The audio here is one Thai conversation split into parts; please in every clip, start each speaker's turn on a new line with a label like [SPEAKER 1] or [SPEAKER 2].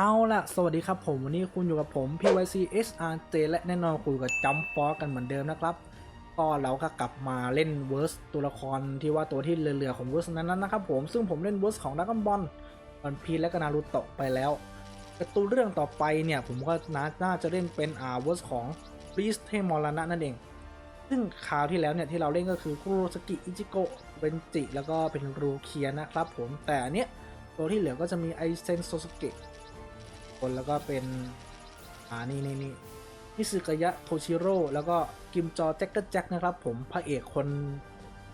[SPEAKER 1] เอาล่ะ สวัสดีครับผม วันนี้คุณอยู่กับผม PYC SRJ และแน่นอนคุยกับจัมฟอกันเหมือนเดิมนะครับ ก็เราก็กลับมาเล่นเวอร์สตัวละครที่ว่าตัวที่เรือๆของเวอร์สนั้นนะครับผม ซึ่งผมเล่นเวอร์สของดัก o n บอลวันพีและก็นารูโตะไปแล้วแต่ตัวเรื่องต่อไปเนี่ย ผมก็น่าจะเล่นเป็นอาเวอร์สของบริสเทมอรณะนั่นเอง ซึ่งคราวที่แล้วเนี่ยที่เราเล่นก็คือคุโรสกิอิจิโกะเบนจิ แล้วก็เป็นรูเคียนะครับผมแต่อันเนี้ยตัวที่เหลือก็จะมีไอเซนโซสเกะ คนแล้วก็เป็นอ่านี่นี่นี่นิสึกยะโทชิโร่แล้วก็กิมจอแจ็คเกอร์แจ็คนะครับ ผมพระเอกคน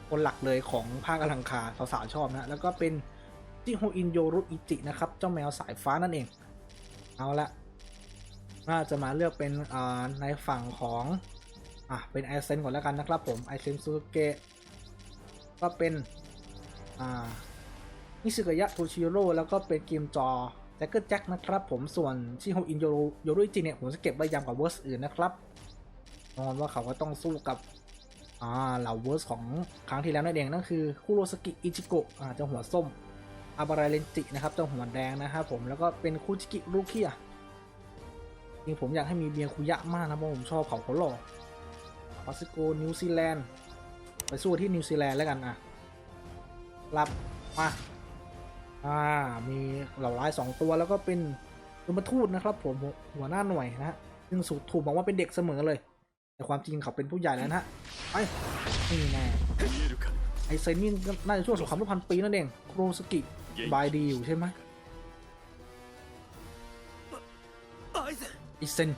[SPEAKER 1] คนหลักเลยของภาคอลังคาสาวๆชอบนะแล้วก็เป็นจิโฮอินโยรุอิจินะครับ เจ้าแมวสายฟ้านั่นเอง เอาละน่าจะมาเลือกเป็นอ่าในฝั่งของอะเป็นไอเซนก่อนแล้วกันนะครับผมไอเซนซูเกะก็เป็นอ่านิสึกยะโทชิโร่แล้วก็เป็นกิมจอ แจ็คเกอร์แจ็คนะครับ ผมส่วนชิโฮอินโยโรโยรุจิเนี่ยผมจะเก็บไว้ยำกับเวอร์สอื่นนะครับนอนว่าเขาก็ต้องสู้กับอ่าเหล่าเวอร์สของครั้งที่แล้วนั่นเองนั่นคือคุโรสกิอิจิโกะอ่าเจ้าหัวส้มอาบาราเรนจินะครับเจ้าหัวแดงนะครับผมแล้วก็เป็นคุจิกิรุคิอะจริงผมอยากให้มีเบียคุยะมากนะเพราะผมชอบเขาเขาหล่อปาซิโกนิวซีแลนด์ไปสู้ที่นิวซีแลนด์แล้วกันอะรับมา อ่า มีเหล่าร้ายสองตัวแล้วก็เป็นยมทูตนะครับ ผมหัวหน้าหน่วยนะฮะซึ่งสูถูกบอกว่าเป็นเด็กเสมอเลย แต่ความจริงเขาเป็นผู้ใหญ่แล้วนะฮะไปนี่แน่ไอเซนนี่น่าจะช่วงสงครามรบพันปีนั่นเองโครสกิบายดีอยู่ใช่ไหมไอเซน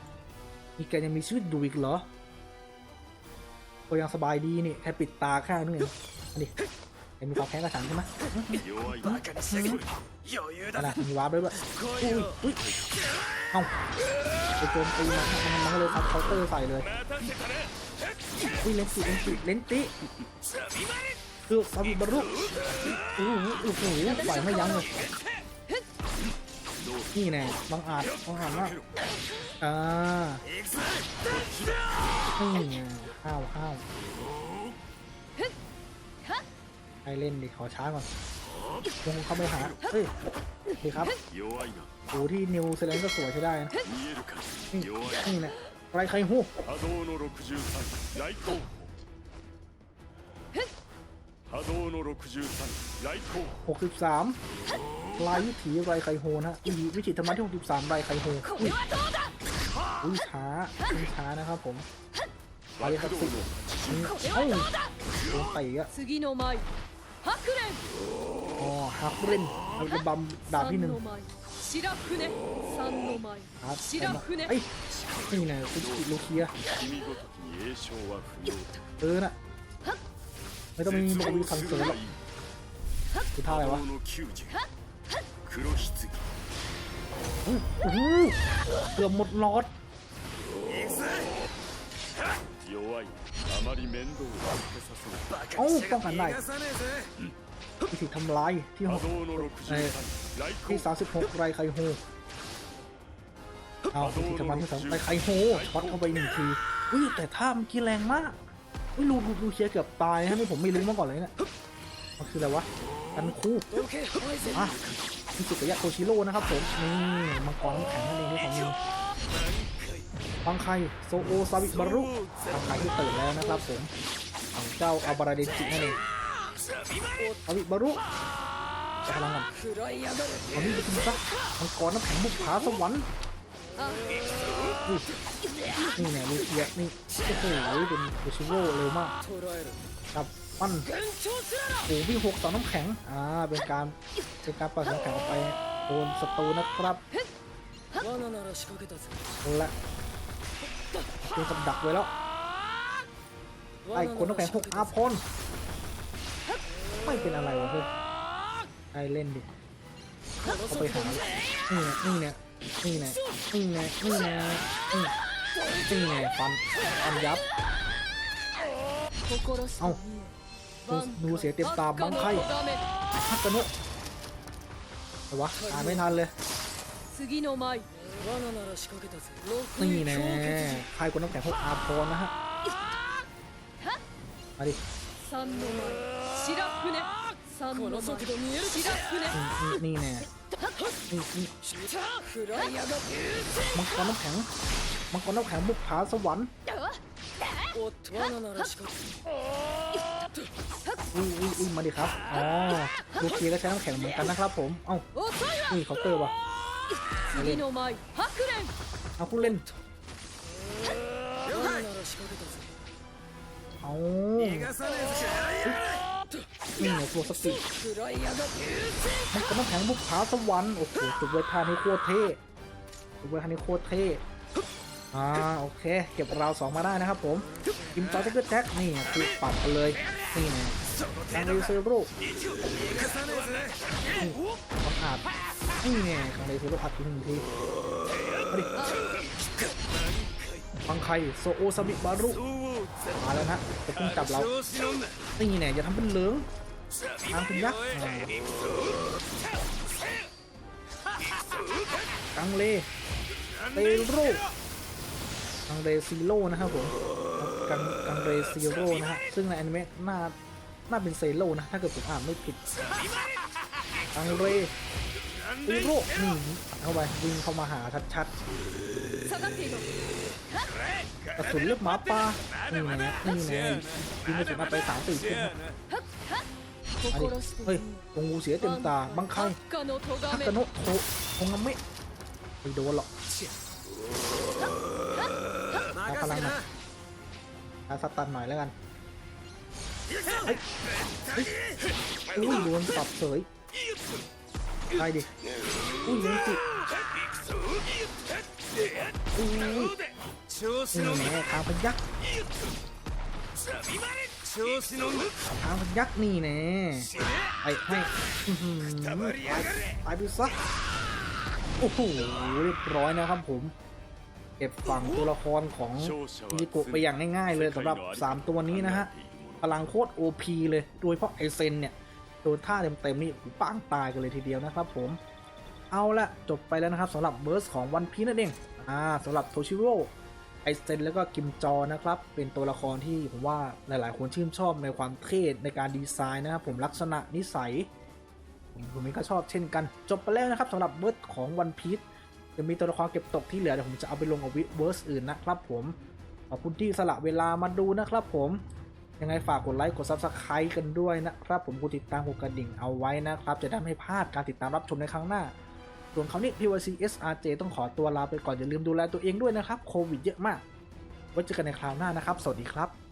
[SPEAKER 1] นี่แกยังมีชีวิตอยู่อีกเหรอก็ยังสบายดีนี่แค่ปิดตาแค่นึงเองอัน มีความแพ้กระสันใช่ไหมอะไรมีวาร์ปด้วยด้ยอุ้ยเอ้าไปโจมตีมันมันเลยครับเคาน์เตอร์ใส่เลยอุ้ยเลนส์ติเลนส์ติเลน
[SPEAKER 2] ส์ติ
[SPEAKER 1] คือซาบิบารุอู้หูอู้หูไหวไม่ยั้งเลยนี่แน่บังอาจบังอาจมาอ่านี่ข้าวข้าว ไปเล่นดิขอช้าก่อนลงเขาไม่หาเฮ้ยดีครับโอ้ที่นิวเซเลนก็สวยใช้ได้นะนี่แหละอะรใครหู
[SPEAKER 2] หกสิบสา
[SPEAKER 1] มลายวิถีไรไคโฮนะอีวิจิตธรรมะที่หกสิบสามไรไคโฮอุ้ยช้าอุ้ยช้านะครับผมไรครับสิเอ้าโดนเตะ
[SPEAKER 3] อะ ハクレン
[SPEAKER 1] อ๋อฮักเล่นอัลบัมดาบที่หนึ่ง
[SPEAKER 3] 三の舞白船三の舞
[SPEAKER 1] ครับ
[SPEAKER 3] 白船
[SPEAKER 1] เอ้ยนี่นะคุณกิโลเคีย
[SPEAKER 2] 君ごときに栄唱は不要だ
[SPEAKER 1] เออน่ะไม่ต้องมีโมบีสังเสริญหรอกคือท่าอะไรวะ
[SPEAKER 2] 波動の90黒棺
[SPEAKER 1] อื้อโอ้โหเกือบหมดลอด โอ้ป้องกันได้ถูกทำลายที่หก
[SPEAKER 2] ที่สาม
[SPEAKER 1] สิ
[SPEAKER 2] บ
[SPEAKER 1] หกไรไคโฮเอาทีทำลายที่สามไรไคโฮช็อตเข้าไปหนึ่งทีอุ้ยแต่ท่ามันกีแรงมากอุ้ยลูรูลูเชียเกือบตายฮะนี่ผมไม่รู้มาก่อนเลยเนี่ยมันคืออะไรวะกันคู่อะที่สุดระยะโคชิโร่นะครับผมนี่มังกรแข็งนั่นเองที่ผมมี ฟังไคโซโอซาบิบารุฟังไคที่ตื่นแล้วนะครับผมของเจ้าอาบาราเดนจินั่นเองซาบิบารุจะพลังกันวันนี้จะกินซักมังกรน้ำแข็งบุกผาสวรรค์นี่เนี่ยลูเทียนี่โอ้โหเป็นบูชิโร่เร็วมาก
[SPEAKER 3] ค
[SPEAKER 1] รับปั้นโอ้วิ่งหกต่อน้ำแข็งอ่าเป็นการเป็นการปัดน้ำแข็งออกไปโดนศัตรูนะครับและ โดนกับดักไว้แล้วไอ้คนต้องแข็งหกอาพลไม่เป็นอะไรวะเพื่อนไอ้เล่นดิเขาไปหาอืมอืมเนี่ยอืมเนี่ยอืมเนี่ยอืมเนี่ยอืมตีไงฟันฟันยับเอ้าดูเสียเต็มตาบังไข่ฮักกะนุแต่วะอ่านไม่ทันเลยนี่แน่ายกดน้ำแข็งพวกอาพรนะฮะ มาดินี่แน่มังกรน้ำแข็งมังกรน้ำแข็งบุกผาสวรรค์อุ้อุ้อุ้มาดิครับ อ๋อลูกเคียก็ใช้น้ำแข็งเหมือนกันนะครับผม เอ้านี่เขาเตอร์ว่ะเอาคุณเล่น เอานี่ไงตัวสติมันกำลังแข็งบุกผาสวรรค์โอ้โหจุดเวทานี้โคตรเท่จุดเวทานี้โคตรเท่อ่าโอเค เก็บเราสองมาได้นะครับผมอิมจอยเกอรแจ็คนี่คือปัดไปเลยนี่ไงแองเดซอร์โรต้ขาอัดนี่ไงแองเดซอร์โรอัดอีกหนึ่งทีมาดิฟังใครโซโอซาบิบารุ มาแล้วนะจะพุ่งจับเรา
[SPEAKER 2] ตีเนี่
[SPEAKER 1] ยอย่าทำเป็นเหลืองทางคุณยักษ์กังเลเตโร่กังเลซีโร่นะครับผมกังกังเลซีโร่นะฮะซึ่งในอนิเมะหน้าหน้าเป็นเซโร่นะถ้าเกิดผมอ่านไม่ผิดกังเลซีโร่นี่เข้าไปวิ่งเข้ามาหาชัดๆกระสุนเลือกหมาป่า นี่ไงเนี่ยน่ไงยิงไปสุดมาไปสามสี่
[SPEAKER 2] ขึ้
[SPEAKER 1] น
[SPEAKER 3] อันนี้
[SPEAKER 1] เฮ้ยตงูเสียเต็มตาบังคั
[SPEAKER 3] บ
[SPEAKER 1] ฮักกะโนะโทคงไม่ไปโดนหรอกนาพลังนะอยอาสตันหน่อยแล้วกันอุ้ยโดนตับเสยไปดิอุ้ยยังจิ นี่แห
[SPEAKER 2] ละ
[SPEAKER 1] ขาวพยักขาวพยักนี่แน่ไปให้ไปดูซะโอ้โหเรียบร้อยนะครับผม เก็บฝั่งตัวละครของมิโกะไปอย่างง่ายๆเลยสำหรับ 3 ตัวนี้นะฮะพลังโคตรโอพีเลย โดยเพราะไอเซนเนี่ย โดนท่าเต็มๆนี่ปังตายกันเลยทีเดียวนะครับผม เอาละจบไปแล้วนะครับสำหรับเบิร์สของวันพีนั่นเองอ่าสำหรับโทชิโร่ไอเซนแล้วก็กิมจอนะครับ เป็นตัวละครที่ผมว่าหลายๆ คนชื่นชอบในความเท่ในการดีไซน์นะครับ ผมลักษณะนิสัย ผมเองก็ชอบเช่นกัน จบไปแล้วนะครับสำหรับเบิร์สของวันพีชจะมีตัวละครเก็บตกที่เหลือเดี๋ยวผมจะเอาไปลงกับวิเวิร์สอื่นนะครับผมขอบคุณที่สละเวลามาดูนะครับผมยังไงฝากกดไลค์กด Subscribe กันด้วยนะครับ ผมกดติดตามกดกระดิ่งเอาไว้นะครับ จะได้ไม่พลาดการติดตามรับชมในครั้งหน้า ส่วนคราวนี้ PYC SRJ ต้องขอตัวลาไปก่อนอย่าลืมดูแลตัวเองด้วยนะครับ โควิดเยอะมาก ไว้เจอกันในคราวหน้านะครับ สวัสดีครับ